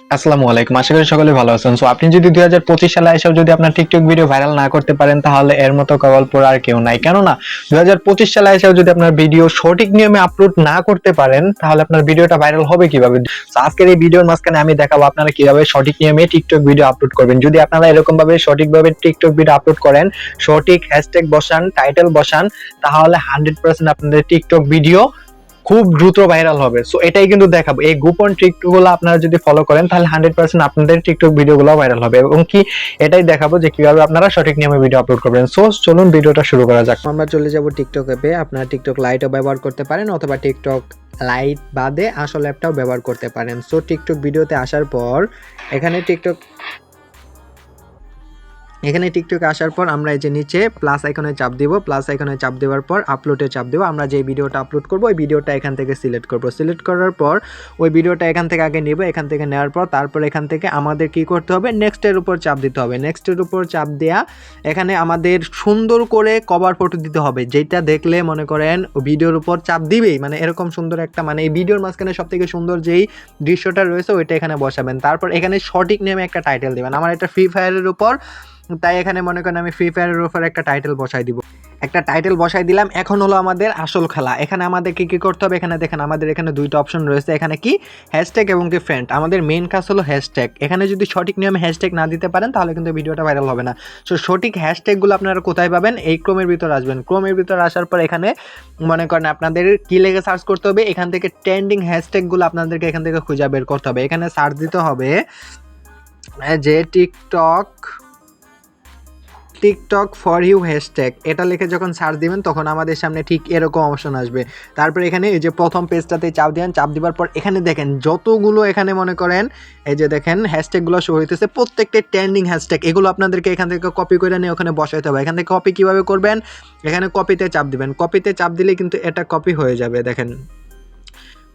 আসসালামু আলাইকুম। আশা করি সকলে ভালো আছেন। সো আপনি যদি দুই হাজার পঁচিশ সালে এসেও যদি আপনার টিকটক ভিডিও ভাইরাল না করতে পারেন, তাহলে এর মতো কবলপুর আর কেউ নাই। কেননা, দুই হাজার পঁচিশ সালে এসেও যদি আপনার ভিডিও সঠিক নিয়মে আপলোড না করতে পারেন, তাহলে আপনার ভিডিওটা ভাইরাল হবে কীভাবে? আজকের এই ভিডিওর মাঝখানে আমি দেখাবো আপনারা কীভাবে সঠিক নিয়মে টিকটক ভিডিও আপলোড করবেন। যদি আপনারা এরকম ভাবে সঠিকভাবে টিকটক ভিডিও আপলোড করেন, সঠিক হ্যাশট্যাগ বসান টাইটেল বসান, তাহলে হান্ড্রেড পার্সেন্ট আপনাদের টিকটক ভিডিও খুব দ্রুত ভাইরাল হবে। সো এটাই কিন্তু দেখাবো। এই গোপন ট্রিকগুলো আপনারা যদি ফলো করেন, তাহলে হান্ড্রেড পার্সেন্ট আপনাদের টিকটক ভিডিওগুলো ভাইরাল হবে এবং কি এটাই দেখাবো যে কীভাবে আপনারা সঠিক নিয়মে ভিডিও আপলোড করবেন। সো চলুন ভিডিওটা শুরু করা যাক। আমরা চলে যাব টিকটক অ্যাপে আপনারা টিকটক লাইটও ব্যবহার করতে পারেন অথবা টিকটক লাইট বাদে আসল অ্যাপটাও ব্যবহার করতে পারেন। সো টিকটক ভিডিওতে আসার পর এখানে টিকটক এখানে টিকটকে আসার পর আমরা এই যে নিচে প্লাস আইকনে চাপ দিব প্লাস আইকনে চাপ দেওয়ার পর আপলোডে চাপ দেবো। আমরা যে ভিডিওটা আপলোড করব, ওই ভিডিওটা এখান থেকে সিলেক্ট করব। সিলেক্ট করার পর ওই ভিডিওটা এখান থেকে আগে নিব, এখান থেকে নেওয়ার পর তারপর এখান থেকে আমাদের কি করতে হবে? নেক্সটের উপর চাপ দিতে হবে। নেক্সটের উপর চাপ দেয়া, এখানে আমাদের সুন্দর করে কভার ফটো দিতে হবে। যেটা দেখলে মনে করেন ভিডিওর উপর চাপ দিবেই। মানে এরকম সুন্দর একটা মানে এই ভিডিওর মাঝখানে সব থেকে সুন্দর যেই দৃশ্যটা রয়েছে, ওইটা এখানে বসাবেন। তারপর এখানে সঠিক নেমে একটা টাইটেল দিবেন। আমার এটা ফ্রি ফায়ারের উপর তাই এখানে মনে করেন আমি ফ্রি ফায়ারের উপর একটা টাইটেল বসাই দিব। একটা টাইটেল বসাই দিলাম, এখন হলো আমাদের আসল খেলা। এখানে আমাদেরকে কি করতে হবে? এখানে দেখেন আমাদের এখানে দুইটা অপশন রয়েছে, এখানে কি? হ্যাশট্যাগ এবং কি ফ্রেন্ড আমাদের মেইন কাজ হলো হ্যাশট্যাগ এখানে যদি সঠিক নিয়মে হ্যাশট্যাগ না দিতে পারেন, তাহলে কিন্তু ভিডিওটা ভাইরাল হবে না। সো সঠিক হ্যাশট্যাগুলো আপনারা কোথায় পাবেন? এই ক্রোমের ভিতর আসবেন। ক্রোমের ভিতর আসার পর এখানে মনে করেন আপনাদের কি লেগে সার্চ করতে হবে? এখান থেকে ট্রেন্ডিং হ্যাশট্যাগুলো আপনাদেরকে এখান থেকে খুঁজে বের করতে হবে। এখানে সার্চ দিতে হবে যে TikTok TikTok for you hashtag এটা লিখে যখন সার্চ দিবেন, তখন আমাদের সামনে ঠিক এরকম অপশন আসবে। তারপর এখানে এই যে প্রথম পেজটাতে চাপ দেন, চাপ দিবার পর এখানে দেখেন যতগুলো এখানে মনে করেন, এই যে দেখেন হ্যাশট্যাগুলো শো হইতেছে, প্রত্যেকটা ট্রেন্ডিং হ্যাশট্যাগ এগুলো আপনাদেরকে এখান থেকে কপি করে নিয়ে ওখানে বসাইতে হবে। এখান থেকে কপি কীভাবে করবেন? এখানে কপিতে চাপ দিবেন। কপিতে চাপ দিলে কিন্তু এটা কপি হয়ে যাবে, দেখেন।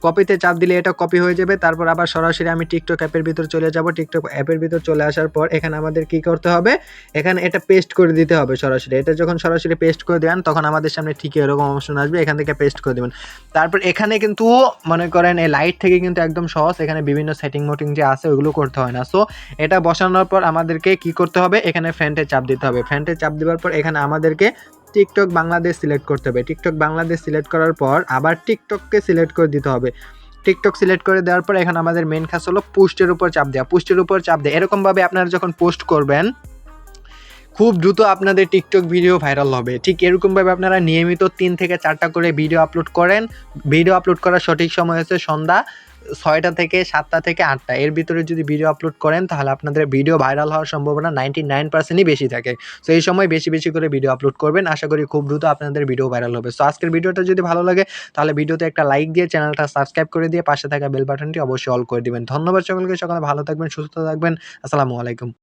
কপিতে চাপ দিলে এটা কপি হয়ে যাবে। তারপর আবার সরাসরি আমি টিকটক অ্যাপের ভিতর চলে যাব। টিকটক অ্যাপের ভিতর চলে আসার পর এখানে আমাদের কি করতে হবে? এখানে এটা পেস্ট করে দিতে হবে সরাসরি। এটা যখন সরাসরি পেস্ট করে দেন, তখন আমাদের সামনে ঠিক এরকম অপশন আসবে। এখান থেকে পেস্ট করে দেবেন। তারপর এখানে কিন্তু মনে করেন এই লাইট থেকে কিন্তু একদম সহজ। এখানে বিভিন্ন সেটিং মোটিং যে আছে ওগুলো করতে হয় না। সো এটা বসানোর পর আমাদেরকে কি করতে হবে? এখানে ফ্রেন্টে চাপ দিতে হবে। ফ্রেন্টে চাপ দেওয়ার পর এখানে আমাদেরকে টিকটক বাংলাদেশ সিলেক্ট করতে হবে। টিকটক বাংলাদেশ সিলেক্ট করার পর আবার টিকটককে সিলেক্ট করে দিতে হবে। টিকটক সিলেক্ট করে দেওয়ার পর এখন আমাদের মেন কাজ হলো পোস্টের উপর চাপ দেওয়া। পোস্টের উপর চাপ দেয় এরকমভাবে আপনারা যখন পোস্ট করবেন, খুব দ্রুত আপনাদের টিকটক ভিডিও ভাইরাল হবে। ঠিক এরকমভাবে আপনারা নিয়মিত তিন থেকে চারটা করে ভিডিও আপলোড করেন। ভিডিও আপলোড করার সঠিক সময় হচ্ছে সন্ধ্যা ছয়টা থেকে সাতটা থেকে আটটা। এর ভিতরে যদি ভিডিও আপলোড করেন, তাহলে আপনাদের ভিডিও ভাইরাল হওয়ার সম্ভাবনা নাইনটি নাইন পার্সেন্টই বেশি থাকে। সো এই সময় বেশি বেশি করে ভিডিও আপলোড করবেন। আশা করি খুব দ্রুত আপনাদের ভিডিও ভাইরাল হবে। সো আজকের ভিডিওটা যদি ভালো লাগে, তাহলে ভিডিওতে একটা লাইক দিয়ে চ্যানেলটা সাবস্ক্রাইব করে দিয়ে পাশে থাকা বেল বাটনটি অবশ্যই অল করে দিবেন। ধন্যবাদ সকলকে। সকালে ভালো থাকবেন, সুস্থ থাকবেন। আসসালামু আলাইকুম।